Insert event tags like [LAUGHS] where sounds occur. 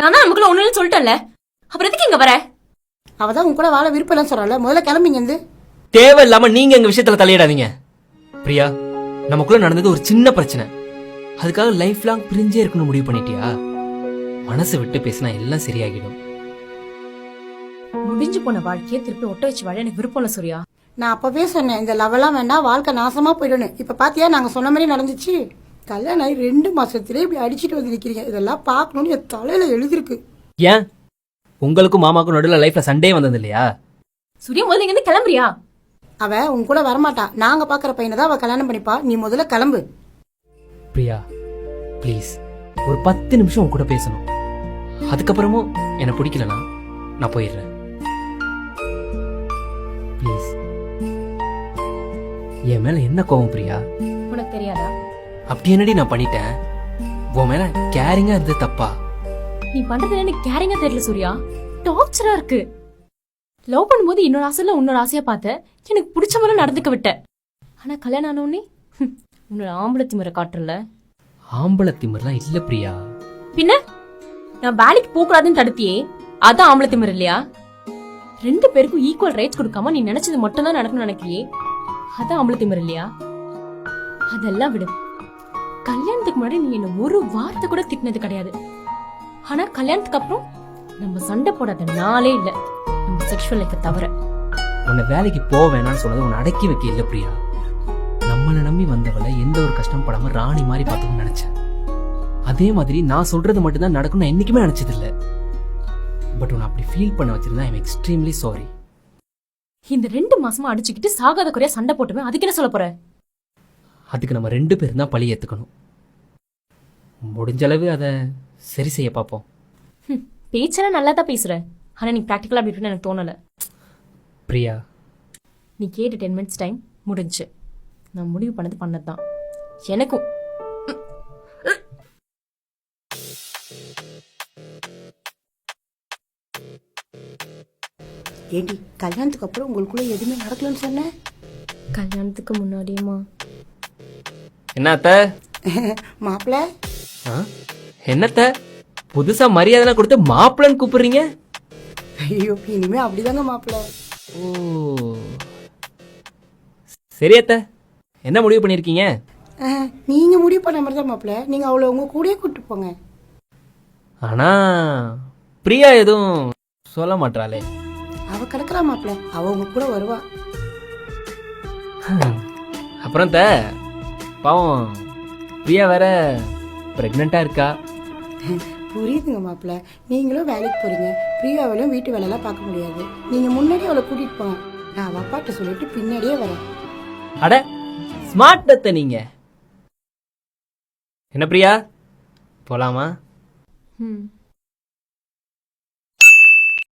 நான் தான் நமக்குள்ள ஒண்ணு சொல்லிட்டேன்ல. அப்புறம் எதுக்கு இங்க வர? அவ தான் உன் கூட வாழ விருப்பம் இல்லைன்னு சொல்றாள் முதல்ல கிளம்பிங்க இருந்து. தேவையில்லாம நீங்க எங்க விஷயத்துல தலையிடாதீங்க. பிரியா நமக்குள்ள நடந்தது ஒரு சின்ன பிரச்சனை. அதுக்காக லைஃப் லாங் பிரிஞ்சே இருக்கணும் முடிவு பண்ணிட்டியா? மனசு விட்டு பேசினா எல்லாம் சரியாகிடும். முடிஞ்சு போன வாழ்க்கையை திருப்பி ஒட்ட வச்சு வாழ எனக்கு விருப்பம் இல்ல சூர்யா. நான் அப்பவே சொன்னேன் இந்த லவெல்லாம் வேண்டாம் வாழ்க்கை நாசமா போயிடணும் இப்ப பாத்தியா நாங்க சொன்ன மாதிரி நடந்துச்சு? கல்யாணம் ஆகி ரெண்டு மாசத்திலே இப்படி அடிச்சிட்டு வந்து நிக்கிறீங்க. இதெல்லாம் பார்க்கணும்னு என் தலையில எழுதிருக்கு ஏன்? உங்களுக்கும் மாமாக்கும் நடுவில் லைஃப்ல சண்டே வந்தது இல்லையா? சூர்யா முதல்ல இங்க இருந்து கிளம்புறியா? அவ உன் கூட வரமாட்டா. நாங்க பாக்குற பையனை தான் அவ கல்யாணம் பண்ணிப்பா. நீ முதல்ல கிளம்பு. பிரியா ப்ளீஸ் ஒரு பத்து நிமிஷம் உன் கூட பேசணும். அதுக்கப்புறமும் என்னை பிடிக்கலனா நான் போயிடுறேன். ப்ளீஸ் என் மேல என்ன கோவம் பிரியா? உனக்கு தெரியாதா? அப்படி என்னடி நான் பண்ணிட்டேன்? உன் மேல கேரிங்கா இருந்தது தப்பா? நீ பண்றது எனக்கு கேரிங்கா தெரியல சூர்யா? டார்ச்சரா இருக்கு. லவ் பண்ணும்போது இன்னொரு ஆசைல இன்னொரு ஆசையா பார்த்த? எனக்கு பிடிச்ச மாதிரி நடந்துக்க விட்ட. ஆனா கல்யாணம் ஆன உடனே ஹம், உன்னோட ஆம்பளத்தி முறை காட்டுறல. ஆம்பளை திமிர்லாம் இல்ல பிரியா. பின்ன? நான் வேலைக்கு போக கூடாதுன்னு தடுத்தியே அதான் ஆம்பளை திமிர் இல்லையா? ரெண்டு பேருக்கும் ஈக்குவல் ரைட்ஸ் கொடுக்காம நீ நினைச்சது மட்டும் தான் நடக்கணும்னு நினைக்கிறியே அதான் ஆம்பளை திமிர் இல்லையா? அதெல்லாம் விடு. கல்யாணத்துக்கு முன்னாடி நீ என்ன ஒரு வார்த்தை கூட திட்டினது கிடையாது. ஆனா கல்யாணத்துக்கு அப்புறம் நம்ம சண்டை போடாத நாளே இல்ல. நம்ம செக்ஷுவல் லைஃப் தவிர. உன்னை வேலைக்கு போக வேணாம்னு சொன்னது உன்னை அடக்கி வைக்க இல்ல பிரியா. நம்மளை நம்பி வந்தவளை எந்த ஒரு கஷ்டம் படாம ராணி மாதிரி பார்த்துக்கணும்னு நினைச்சேன். அதே மாதிரி நான் சொல்றது மட்டும்தான் நடக்கும் நான் என்னைக்குமே நினைச்சது இல்ல பட் உன்னை அப்படி ஃபீல் பண்ண வச்சிருந்தா ஐம் எக்ஸ்ட்ரீம்லி சாரி இந்த ரெண்டு மாசமா அடிச்சுக்கிட்டு சாகாத குறையா சண்டை போட்டுமே அதுக்கு என்ன சொல்ல போற? அதுக்கு நம்ம ரெண்டு பேரும் தான் பழி ஏத்துக்கணும். முடிஞ்ச அளவு அதை சரி செய்ய பார்ப்போம் பேச்செல்லாம் நல்லா தான் பேசுற. ஆனா நீ ப்ராக்டிக்கலா அப்படி இருக்குன்னு எனக்கு தோணல. பிரியா. நீ கேட்ட டென் மினிட்ஸ் டைம் முடிஞ்சு. நான் முடிவு பண்ணது பண்ணது தான் எனக்கும். ஏண்டி கல்யாணத்துக்கு அப்புறம் உங்களுக்குள்ள எதுவுமே நடக்கலன்னு சொன்னேன் கல்யாணத்துக்கு முன்னாடியுமா? என்னத்த? [LAUGHS] மாப்பிள்ள? என்னத்த? புதுசா மரியாதை கொடுத்து மாப்பிள்ளன்னு கூப்பிடுறீங்க? ஐயோ இனிமே அப்படிதாங்க மாப்பிள்ள ஓ. சரி அத்த. என்ன முடிவு பண்ணிருக்கீங்க நீங்க முடிவு பண்ண மாதிரி தான் மாப்பிள்ள நீங்க அவளை உங்க கூடயே கூட்டு போங்க. ஆனா பிரியா எதுவும் சொல்ல மாட்டாளே அவ கிடக்குறா மாப்பிள்ள அவ உங்க கூட வருவா. அப்புறம் த பாவம். பிரியா வேற பிரெக்னெண்டா இருக்கா? புரியுதுங்க மாப்பிள்ள. நீங்களும் வேலைக்கு போறீங்க. பிரியாவிலும் வீட்டு வேலையெல்லாம் பார்க்க முடியாது. நீங்க முன்னாடி அவளை கூட்டிட்டு போங்க. நான் அவ அப்பாட்ட சொல்லிட்டு பின்னாடியே வரேன். அட ஸ்மார்ட் அத்த நீங்க. என்ன பிரியா? போலாமா? ம்.